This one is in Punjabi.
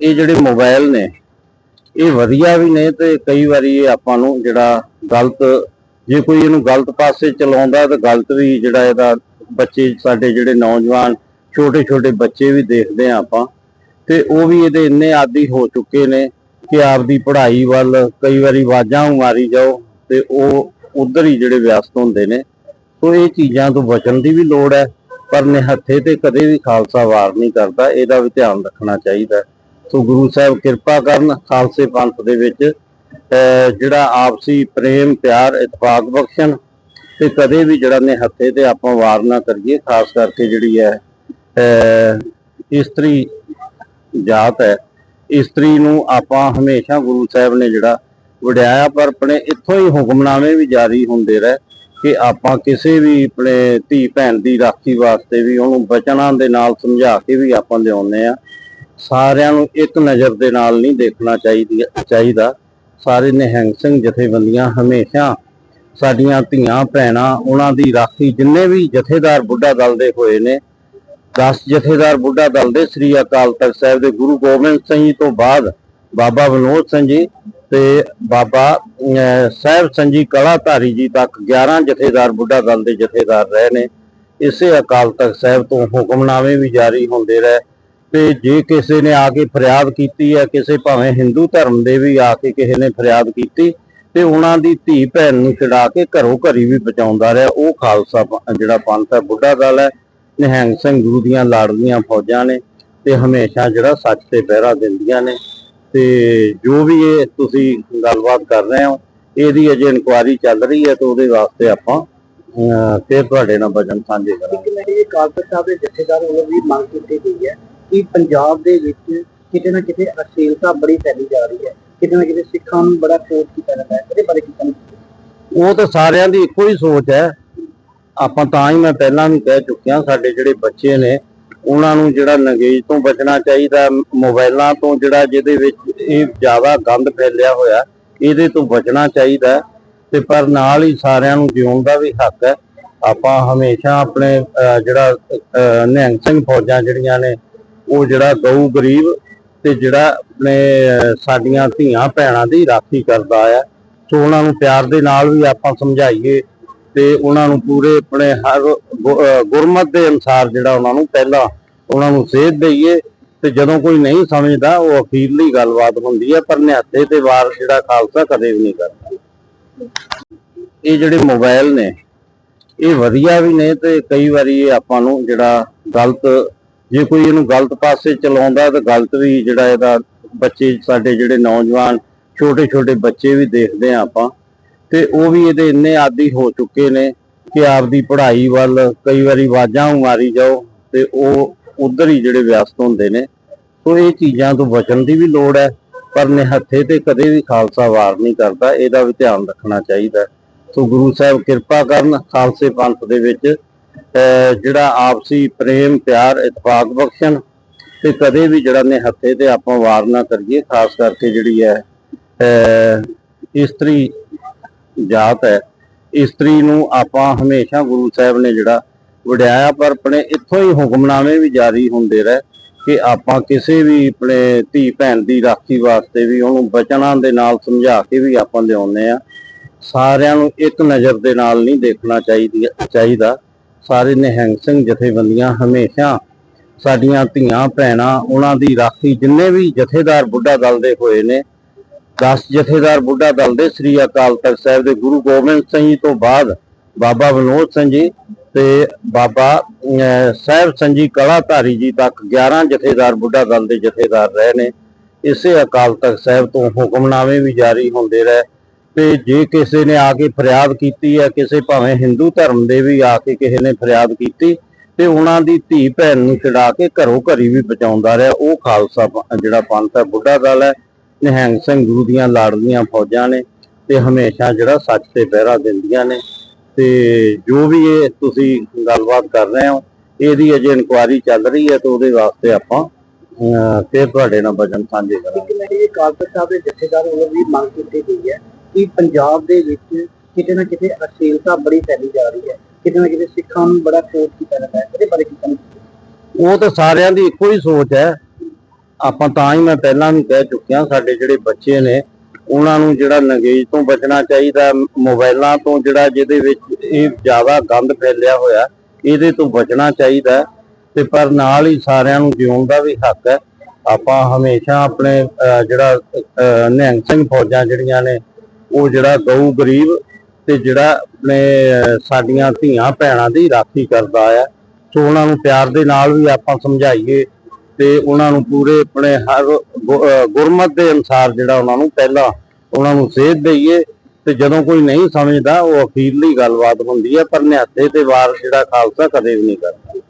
ਇਹ ਜਿਹੜੇ ਮੋਬਾਈਲ ਨੇ, ਇਹ ਵਧੀਆ ਵੀ ਨੇ ਤੇ ਕਈ ਵਾਰੀ ਇਹ ਆਪਾਂ ਨੂੰ ਜਿਹੜਾ ਗਲਤ, ਜੇ ਕੋਈ ਇਹਨੂੰ ਗਲਤ ਪਾਸੇ ਚਲਾਉਂਦਾ ਤਾਂ ਗਲਤ ਵੀ ਜਿਹੜਾ ਇਹਦਾ ਬੱਚੇ, ਸਾਡੇ ਜਿਹੜੇ ਨੌਜਵਾਨ ਛੋਟੇ ਛੋਟੇ ਬੱਚੇ ਵੀ ਦੇਖਦੇ ਆ ਆਪਾਂ। ਤੇ ਉਹ ਵੀ ਇਹਦੇ ਇੰਨੇ ਆਦੀ ਹੋ ਚੁੱਕੇ ਨੇ ਕਿ ਆਪਦੀ ਪੜ੍ਹਾਈ ਵੱਲ ਕਈ ਵਾਰੀ ਆਵਾਜ਼ਾਂ ਮਾਰੀ ਜਾਓ ਤੇ ਉਹ ਉਧਰ ਹੀ ਜਿਹੜੇ ਵਿਅਸਤ ਹੁੰਦੇ ਨੇ। ਸੋ ਇਹ ਚੀਜ਼ਾਂ ਤੋਂ ਬਚਣ ਦੀ ਵੀ ਲੋੜ ਹੈ, ਪਰ ਨਿਹੱਥੇ ਤੇ ਕਦੇ ਵੀ ਖਾਲਸਾ ਵਾਰ ਨਹੀਂ ਕਰਦਾ, ਇਹਦਾ ਵੀ ਧਿਆਨ ਰੱਖਣਾ ਚਾਹੀਦਾ। ਸੋ ਗੁਰੂ ਸਾਹਿਬ ਕਿਰਪਾ ਕਰਨ ਖਾਲਸੇ ਪੰਥ ਦੇ ਵਿੱਚ, ਅਹ, ਜਿਹੜਾ ਆਪਸੀ ਪ੍ਰੇਮ, ਪਿਆਰ ਇਤਫਾਕ ਬਖਸ਼ਣ ਤੇ ਕਦੇ ਵੀ ਜਿਹੜਾ ਨਿਹੱਥੇ ਤੇ ਆਪਾਂ ਵਾਰ ਨਾ ਕਰੀਏ, ਖਾਸ ਕਰਕੇ ਜਿਹੜੀ ਹੈ, ਅਹ, ਇਸਤਰੀ ਜਾਤ ਹੈ। ਇਸਤਰੀ ਨੂੰ ਆਪਾਂ ਹਮੇਸ਼ਾ ਗੁਰੂ ਸਾਹਿਬ ਨੇ ਜਿਹੜਾ ਵਡਿਆਇਆ, ਪਰ ਆਪਣੇ ਇੱਥੋਂ ਹੀ ਹੁਕਮਨਾਮੇ ਵੀ ਜਾਰੀ ਹੁੰਦੇ ਰਹੇ ਕਿ ਆਪਾਂ ਕਿਸੇ ਵੀ ਆਪਣੇ ਧੀ ਭੈਣ ਦੀ ਰਾਖੀ ਵਾਸਤੇ ਵੀ ਉਹਨੂੰ ਬਚਨਾਂ ਦੇ ਨਾਲ ਸਮਝਾ ਕੇ ਵੀ ਆਪਾਂ ਲਿਆਉਂਦੇ ਆ ਸਾਰਿਆਂ ਨੂੰ ਇੱਕ ਨਜ਼ਰ ਦੇ ਨਾਲ ਨਹੀਂ ਦੇਖਣਾ ਚਾਹੀਦੀ ਚਾਹੀਦਾ। ਸਾਰੇ ਨਿਹੰਗ ਸਿੰਘ ਜਥੇਬੰਦੀਆਂ ਹਮੇਸ਼ਾ ਸਾਡੀਆਂ ਧੀਆਂ ਭੈਣਾਂ ਉਹਨਾਂ ਦੀ ਰਾਖੀ ਜਿੰਨੇ ਵੀ ਜਥੇਦਾਰ ਬੁੱਢਾ ਦਲ ਦੇ ਹੋਏ ਨੇ 10 ਜਥੇਦਾਰ ਬੁੱਢਾ ਦਲ ਦੇ ਸ੍ਰੀ ਅਕਾਲ ਤਖਤ ਸਾਹਿਬ ਦੇ ਗੁਰੂ ਗੋਬਿੰਦ ਸਿੰਘ ਜੀ ਤੋਂ ਬਾਅਦ ਬਾਬਾ ਵਿਨੋਦ ਸਿੰਘ ਜੀ ਤੇ ਬਾਬਾ ਅਹ, ਸਾਹਿਬ ਸਿੰਘ ਕਲਾਧਾਰੀ ਜੀ ਤੱਕ 11 ਜਥੇਦਾਰ ਬੁੱਢਾ ਦਲ ਦੇ ਜਥੇਦਾਰ ਰਹੇ ਨੇ। ਇਸੇ ਅਕਾਲ ਤਖਤ ਸਾਹਿਬ ਤੋਂ ਹੁਕਮਨਾਮੇ ਵੀ ਜਾਰੀ ਹੁੰਦੇ ਰਹੇ। ਤੇ ਜੇ ਕਿਸੇ ਨੇ ਆ ਕੇ ਫਰਿਆਦ ਕੀਤੀ ਹੈ ਕਿਸੇ ਭਾਵੇਂ ਹਿੰਦੂ ਧਰਮ ਦੇ ਵੀ ਆ ਕੇ ਕਿਸੇ ਨੇ ਫਰਿਆਦ ਕੀਤੀ ਤੇ ਉਹਨਾਂ ਦੀ ਧੀ ਭੈਣ ਨੂੰ ਛਡਾ ਕੇ ਘਰੋਂ ਘਰੀ ਵੀ ਬਚਾਉਂਦਾ ਰਿਹਾ। ਉਹ ਖਾਲਸਾ ਜਿਹੜਾ ਪੰਥ ਹੈ ਬੁੱਢਾ ਦਲ ਹੈ ਨਿਹੰਗ ਸਿੰਘ ਗੁਰੂ ਦੀਆਂ ਲਾੜਲੀਆਂ ਫੌਜਾਂ ਨੇ ਤੇ ਹਮੇਸ਼ਾ ਜਿਹੜਾ ਸੱਚ ਤੇ ਪਹਿਰਾ ਦਿੰਦੀਆਂ ਨੇ। ਤੇ ਜੋ ਵੀ ਇਹ ਤੁਸੀਂ ਗੱਲਬਾਤ ਕਰ ਰਹੇ ਹੋ ਇਹਦੀ ਅਜੇ ਇਨਕੁਆਇਰੀ ਚੱਲ ਰਹੀ ਹੈ ਤੇ ਉਹਦੇ ਵਾਸਤੇ ਆਪਾਂ ਅਹ, ਫਿਰ ਤੁਹਾਡੇ ਨਾਲ ਵਚਨ ਸਾਂਝੇ ਕਰਾਂਗੇ। ਇੱਕ ਮੇਰੀ ਕਾਲਪਤ ਸਾਹਿਬ ਦੇ ਜਥੇਦਾਰ ਵੱਲੋਂ ਵੀ ਮੰਗ ਕੀਤੀ ਗਈ ਹੈ ਕਿ ਪੰਜਾਬ ਦੇ ਵਿੱਚ ਕਿਤੇ ਨਾ ਕਿਤੇ ਅਸ਼ਲੀਲਤਾ ਬੜੀ ਫੈਲੀ ਜਾ ਰਹੀ ਹੈ। ਕਿਤੇ ਨਾ ਕਿਤੇ ਸਿੱਖਾਂ ਨੂੰ ਬੜਾ ਕੋਟ ਕੀਤਾ ਜਾਂਦਾ ਹੈ। ਇਹਦੇ ਬਾਰੇ ਕੀ ਕਹਿਣਾ ਉਹ ਤਾਂ ਸਾਰਿਆਂ ਦੀ ਇੱਕੋ ਹੀ ਸੋਚ ਹੈ। ਆਪਾਂ ਤਾਂ ਹੀ ਮੈਂ ਪਹਿਲਾਂ ਵੀ ਕਹਿ ਚੁੱਕਿਆ, ਸਾਡੇ ਜਿਹੜੇ ਬੱਚੇ ਨੇ, ਉਹਨਾਂ ਨੂੰ ਜਿਹੜਾ ਨੰਗੇਜ ਤੋਂ ਬਚਣਾ ਚਾਹੀਦਾ ਮੋਬਾਈਲਾਂ ਤੋਂ ਜਿਹੜਾ ਜਿਹਦੇ ਵਿੱਚ ਇਹ ਜ਼ਿਆਦਾ ਗੰਦ ਫੈਲਿਆ ਹੋਇਆ, ਇਹਦੇ ਤੋਂ ਬਚਣਾ ਚਾਹੀਦਾ ਤੇ ਪਰ ਨਾਲ ਹੀ ਸਾਰਿਆਂ ਨੂੰ ਜਿਉਣ ਦਾ ਵੀ ਹੱਕ ਹੈ। ਆਪਾਂ ਹਮੇਸ਼ਾ ਆਪਣੇ ਜਿਹੜਾ ਨਿਹੰਗ ਸਿੰਘ ਫੌਜਾਂ ਜਿਹੜੀਆਂ ਨੇ ਉਹ ਜਿਹੜਾ ਗਊ ਗਰੀਬ ਤੇ ਜਿਹੜਾ ਆਪਣੇ ਸਾਡੀਆਂ ਧੀਆਂ ਭੈਣਾਂ ਦੀ ਰਾਖੀ ਕਰਦਾ ਆ। ਸੋ ਉਹਨਾਂ ਨੂੰ ਪਿਆਰ ਦੇ ਨਾਲ ਵੀ ਆਪਾਂ ਸਮਝਾਈਏ ਤੇ ਉਹਨਾਂ ਨੂੰ ਪੂਰੇ ਆਪਣੇ ਹਰ ਗੁਰਮਤ ਦੇ ਅਨੁਸਾਰ ਜਿਹੜਾ ਉਹਨਾਂ ਨੂੰ ਪਹਿਲਾਂ ਉਹਨਾਂ ਨੂੰ ਸੇਧ ਦਈਏ ਤੇ ਜਦੋਂ ਕੋਈ ਨਹੀਂ ਸਮਝਦਾ, ਉਹ ਅਖੀਰਲੀ ਗੱਲਬਾਤ ਹੁੰਦੀ ਹੈ ਪਰ ਨਿਹੱਥੇ ਤੇ ਵਾਰ ਜਿਹੜਾ ਖਾਲਸਾ ਕਦੇ ਵੀ ਨਹੀਂ ਕਰਦਾ। ਇਹ ਜਿਹੜੇ ਮੋਬਾਈਲ ਨੇ, ਇਹ ਵਧੀਆ ਵੀ ਨੇ ਤੇ ਕਈ ਵਾਰੀ ਇਹ ਆਪਾਂ ਨੂੰ ਜਿਹੜਾ ਗਲਤ ਜੇ ਕੋਈ ਇਹਨੂੰ ਗਲਤ ਪਾਸੇ ਚਲਾਉਂਦਾ ਤਾਂ ਗਲਤ ਵੀ ਜਿਹੜਾ ਇਹਦਾ ਬੱਚੇ ਸਾਡੇ ਜਿਹੜੇ ਨੌਜਵਾਨ ਛੋਟੇ ਛੋਟੇ ਬੱਚੇ ਵੀ ਦੇਖਦੇ ਆ ਆਪਾਂ। ਤੇ ਉਹ ਵੀ ਇਹਦੇ ਇੰਨੇ ਆਦੀ ਹੋ ਚੁੱਕੇ ਨੇ ਕਿ ਆਪਦੀ ਪੜ੍ਹਾਈ ਵੱਲ ਕਈ ਵਾਰੀ ਆਵਾਜ਼ਾਂ ਮਾਰੀ ਜਾਓ ਤੇ ਉਹ ਉਧਰ ਹੀ ਜਿਹੜੇ ਵਿਅਸਤ ਹੁੰਦੇ ਨੇ। ਸੋ ਇਹ ਚੀਜ਼ਾਂ ਤੋਂ ਬਚਣ ਦੀ ਵੀ ਲੋੜ ਹੈ, ਪਰ ਨਿਹੱਥੇ ਤੇ ਕਦੇ ਵੀ ਖਾਲਸਾ ਵਾਰ ਨਹੀਂ ਕਰਦਾ। ਇਹਦਾ ਵੀ ਧਿਆਨ ਰੱਖਣਾ ਚਾਹੀਦਾ। ਸੋ ਗੁਰੂ ਸਾਹਿਬ ਕਿਰਪਾ ਕਰਨ ਖਾਲਸੇ ਪੰਥ ਦੇ ਵਿੱਚ ਜਿਹੜਾ ਆਪਸੀ ਪ੍ਰੇਮ ਪਿਆਰ ਇਤਫਾਕ ਬਖਸ਼ਣ ਤੇ ਕਦੇ ਵੀ ਜਿਹੜਾ ਨਿਹੱਥੇ ਤੇ ਆਪਾਂ ਵਾਰ ਨਾ ਕਰੀਏ ਖਾਸ ਕਰਕੇ ਜਿਹੜੀ ਹੈ ਅਹ, ਇਸਤਰੀ ਜਾਤ ਹੈ। ਇਸਤਰੀ ਨੂੰ ਆਪਾਂ ਹਮੇਸ਼ਾ ਗੁਰੂ ਸਾਹਿਬ ਨੇ ਜਿਹੜਾ ਵਡਿਆਇਆ ਪਰ ਆਪਣੇ ਇੱਥੋਂ ਹੀ ਹੁਕਮਨਾਮੇ ਵੀ ਜਾਰੀ ਹੁੰਦੇ ਰਹੇ ਕਿ ਆਪਾਂ ਕਿਸੇ ਵੀ ਆਪਣੇ ਧੀ ਭੈਣ ਦੀ ਰਾਖੀ ਵਾਸਤੇ ਵੀ ਉਹਨੂੰ ਬਚਨਾਂ ਦੇ ਨਾਲ ਸਮਝਾ ਕੇ ਵੀ ਆਪਾਂ ਲਿਆਉਂਦੇ ਆ ਸਾਰਿਆਂ ਨੂੰ ਇੱਕ ਨਜ਼ਰ ਦੇ ਨਾਲ ਨਹੀਂ ਦੇਖਣਾ ਚਾਹੀਦੀ ਚਾਹੀਦਾ। ਸਾਰੇ ਨਿਹੰਗ ਸਿੰਘ ਜਥੇਬੰਦੀਆਂ ਹਮੇਸ਼ਾ ਸਾਡੀਆਂ ਧੀਆਂ ਭੈਣਾਂ ਉਹਨਾਂ ਦੀ ਰਾਖੀ ਜਿੰਨੇ ਵੀ ਜਥੇਦਾਰ ਬੁੱਢਾ ਦਲ ਦੇ ਹੋਏ ਨੇ 10 ਜਥੇਦਾਰ ਬੁੱਢਾ ਦਲ ਦੇ ਸ੍ਰੀ ਅਕਾਲ ਤਖਤ ਸਾਹਿਬ ਦੇ ਗੁਰੂ ਗੋਬਿੰਦ ਸਿੰਘ ਜੀ ਤੋਂ ਬਾਅਦ ਬਾਬਾ ਵਿਨੋਦ ਸਿੰਘ ਜੀ ਤੇ ਬਾਬਾ ਅਹ, ਸਾਹਿਬ ਸਿੰਘ ਕਲਾਧਾਰੀ ਜੀ ਤੱਕ 11 ਜਥੇਦਾਰ ਬੁੱਢਾ ਦਲ ਦੇ ਜਥੇਦਾਰ ਰਹੇ ਨੇ। ਇਸੇ ਅਕਾਲ ਤਖਤ ਸਾਹਿਬ ਤੋਂ ਹੁਕਮਨਾਮੇ ਵੀ ਜਾਰੀ ਹੁੰਦੇ ਰਹੇ। ਤੇ ਜੇ ਕਿਸੇ ਨੇ ਆ ਕੇ ਫਰਿਆਦ ਕੀਤੀ ਹੈ, ਕਿਸੇ ਭਾਵੇਂ ਹਿੰਦੂ ਧਰਮ ਦੇ ਵੀ ਆ ਕੇ ਕਿਸੇ ਨੇ ਫਰਿਆਦ ਕੀਤੀ, ਤੇ ਉਹਨਾਂ ਦੀ ਧੀ ਭੈਣ ਨੂੰ ਛਡਾ ਕੇ ਘਰੋਂ ਘਰੀ ਵੀ ਬਚਾਉਂਦਾ ਰਿਹਾ। ਉਹ ਖਾਲਸਾ ਜਿਹੜਾ ਪੰਥ ਹੈ, ਬੁੱਢਾ ਦਲ ਹੈ, ਨਿਹੰਗ ਸਿੰਘ ਗੁਰੂ ਦੀਆਂ ਲਾੜਲੀਆਂ ਫੌਜਾਂ ਨੇ ਤੇ ਹਮੇਸ਼ਾ ਜਿਹੜਾ ਸੱਚ ਤੇ ਪਹਿਰਾ ਦਿੰਦੀਆਂ ਨੇ। ਤੇ ਜੋ ਵੀ ਇਹ ਤੁਸੀਂ ਗੱਲਬਾਤ ਕਰ ਰਹੇ ਹੋ, ਇਹਦੀ ਅਜੇ ਇਨਕੁਆਇਰੀ ਚੱਲ ਰਹੀ ਹੈ ਤੇ ਉਹਦੇ ਵਾਸਤੇ ਆਪਾਂ ਫਿਰ ਤੁਹਾਡੇ ਨਾਲ ਵਜਨ ਸਾਂਝੇ ਕਰਾਂਗੇ। ਇੱਕ ਮੇਰੀ ਕਾਲਪਤ ਸਾਹਿਬ ਦੇ ਜਥੇਦਾਰ ਵੱਲੋਂ ਵੀ ਮੰਗ ਕੀਤੀ ਗਈ ਹੈ। ਕਿ ਪੰਜਾਬ ਦੇ ਵਿੱਚ ਕਿਤੇ ਨਾ ਕਿਤੇ ਅਸ਼ਲੀਲਤਾ ਬੜੀ ਫੈਲੀ ਜਾ ਰਹੀ ਹੈ। ਕਿਤੇ ਨਾ ਕਿਤੇ ਸਿੱਖਾਂ ਨੂੰ ਬੜਾ ਕੋਟ ਕੀਤਾ ਜਾਂਦਾ ਹੈ। ਇਹਦੇ ਬਾਰੇ ਕੀ ਕਹਿਣਾ ਉਹ ਤਾਂ ਸਾਰਿਆਂ ਦੀ ਇੱਕੋ ਹੀ ਸੋਚ ਹੈ। ਆਪਾਂ ਤਾਂ ਹੀ ਮੈਂ ਪਹਿਲਾਂ ਵੀ ਕਹਿ ਚੁੱਕਿਆ ਸਾਡੇ ਜਿਹੜੇ ਬੱਚੇ ਨੇ, ਉਹਨਾਂ ਨੂੰ ਜਿਹੜਾ ਨੰਗੇਜ ਤੋਂ ਬਚਣਾ ਚਾਹੀਦਾ ਮੋਬਾਈਲਾਂ ਤੋਂ ਜਿਹੜਾ ਜਿਹਦੇ ਵਿੱਚ ਇਹ ਜ਼ਿਆਦਾ ਗੰਦ ਫੈਲਿਆ ਹੋਇਆ, ਇਹਦੇ ਤੋਂ ਬਚਣਾ ਚਾਹੀਦਾ ਤੇ ਪਰ ਨਾਲ ਹੀ ਸਾਰਿਆਂ ਨੂੰ ਜਿਉਣ ਦਾ ਵੀ ਹੱਕ ਹੈ। ਆਪਾਂ ਹਮੇਸ਼ਾ ਆਪਣੇ ਜਿਹੜਾ ਨਿਹੰਗ ਸਿੰਘ ਫੌਜਾਂ ਜਿਹੜੀਆਂ ਨੇ ਉਹ ਜਿਹੜਾ ਗਊ ਗਰੀਬ ਤੇ ਜਿਹੜਾ ਆਪਣੇ ਸਾਡੀਆਂ ਧੀਆਂ ਭੈਣਾਂ ਦੀ ਰਾਖੀ ਕਰਦਾ ਆ। ਸੋ ਉਹਨਾਂ ਨੂੰ ਪਿਆਰ ਦੇ ਨਾਲ ਵੀ ਆਪਾਂ ਸਮਝਾਈਏ ਤੇ ਉਹਨਾਂ ਨੂੰ ਪੂਰੇ ਆਪਣੇ ਹਰ ਗੁਰਮਤ ਦੇ ਅਨੁਸਾਰ ਜਿਹੜਾ ਉਹਨਾਂ ਨੂੰ ਪਹਿਲਾਂ ਉਹਨਾਂ ਨੂੰ ਸੇਧ ਦਈਏ ਤੇ ਜਦੋਂ ਕੋਈ ਨਹੀਂ ਸਮਝਦਾ, ਉਹ ਅਖੀਰਲੀ ਗੱਲਬਾਤ ਹੁੰਦੀ ਹੈ ਪਰ ਨਿਹੱਥੇ ਤੇ ਵਾਰ ਜਿਹੜਾ ਖਾਲਸਾ ਕਦੇ ਵੀ ਨਹੀਂ ਕਰਦਾ।